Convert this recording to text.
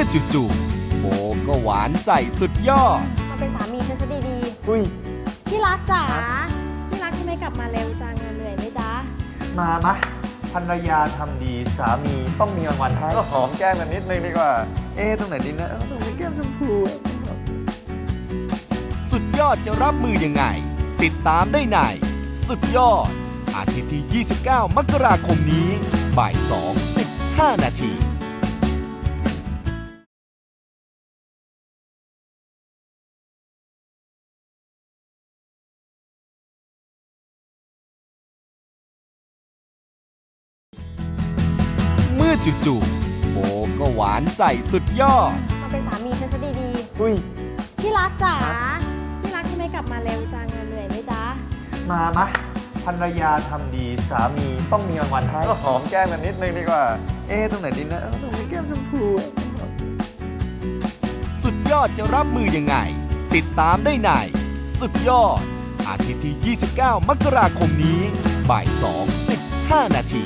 อจู่ๆโบก็หวานใส่สุดยอด มาเป็นสามีฉันซะดีอุ้ย ๆที่รักจ๋าที่รักทำไมกลับมาเร็วจังอะเหนื่อยไหมจ๊ะมามะภรรยาทำดีสามีต้องมีรางวัลให้ก็หอมแก้มกันนิดนึงดีกว่า เอ๊ะตรงไหนดีนะเอ้าตรงนี้แก้มชมพูอะสุดยอดจะรับมือยังไง ติดตามได้ในสุดยอด อาทิตย์ที่ 29 มกราคมนี้บ่าย2 15 นาที มื่อจู่ๆโบก็หวานใส่สุดยอด มาเป็นสามีฉันซะดีอุ้ย ๆที่รักจ๋าที่รักทำไมกลับมาเร็วจังอะเหนื่อยไหมจ๊ะ มามะภรรยาทำดีสามีต้องมีรางวัลให้ก็หอมแก้มกันนิดนึงดีกว่า เอ๊ะตรงไหนดีนะเอ้าตรงนี้แก้มชมพูอะสุดยอดจะรับมือยังไง ติดตามได้ใน สุดยอด อาทิตย์ที่ 29 มกราคมนี้บ่าย2 15 นาที